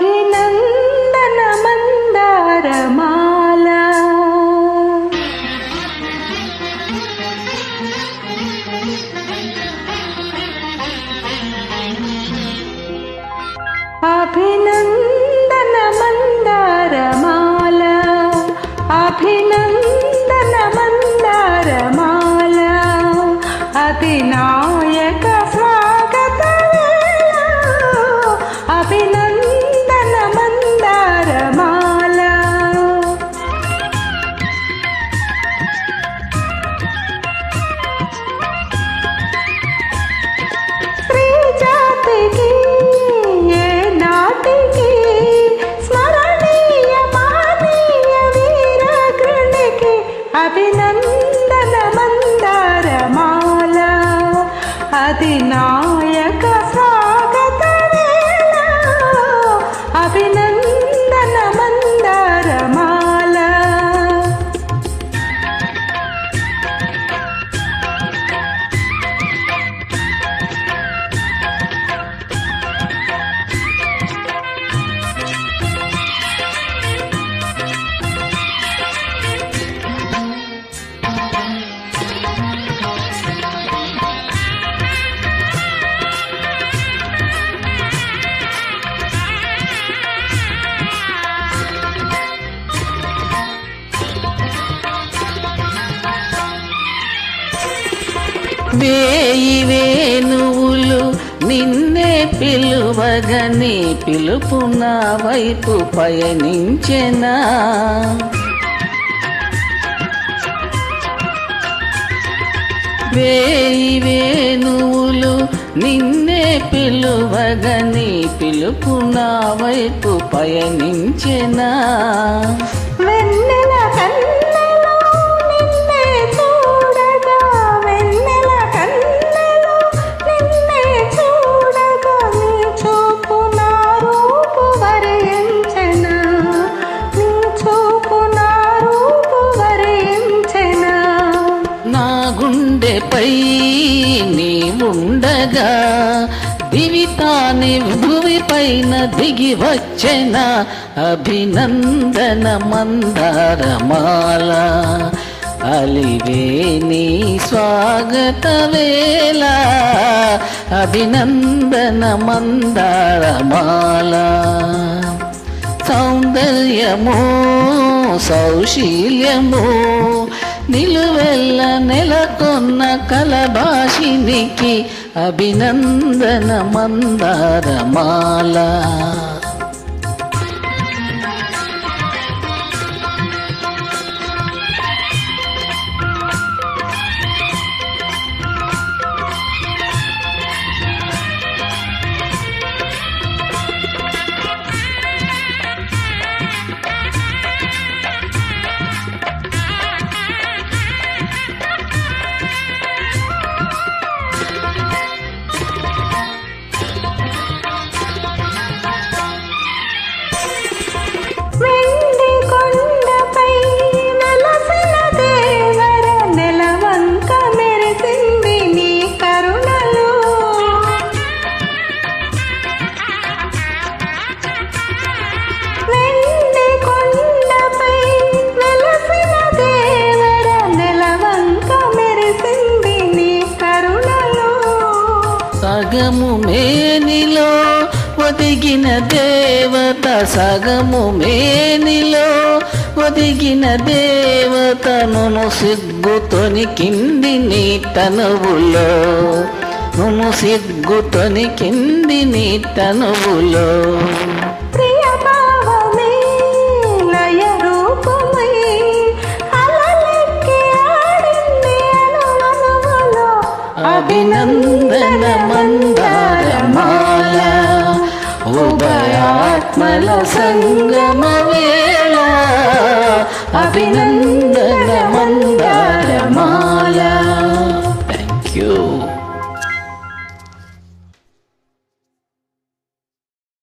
అభినందన మందారమాల అభినందన మందారమాల అభినందన మందారమాల అధినాయక వేయి వేణువులు నిన్నే పిలువగని పిలుపు నా వైపు పయనించెనా? వేయి వేణువులు నిన్నే పిలువగని పిలుపు నా వైపు పయనించెనా? గుండెపై నీవుండగా దివితాని భువి పైన దిగి వచ్చిన అభినందన మందారమాల. అలివేని స్వాగత వేళ అభినందన మందారమాల. సౌందర్యము సౌశీల్యము నిలువెల్ల నెలకొన్న కలభాషినికి అభినందన మందారమాల. సగము మేనిలో ఒదిగిన దేవత సగము మేనిలో ఒదిగిన దేవతను సిగ్గుతోని కింది నీ తనువులో. నును సిగ్గుతోని కింది నీ తనువులో. ఉభయాత్మల సంగమ వేళ అభినందన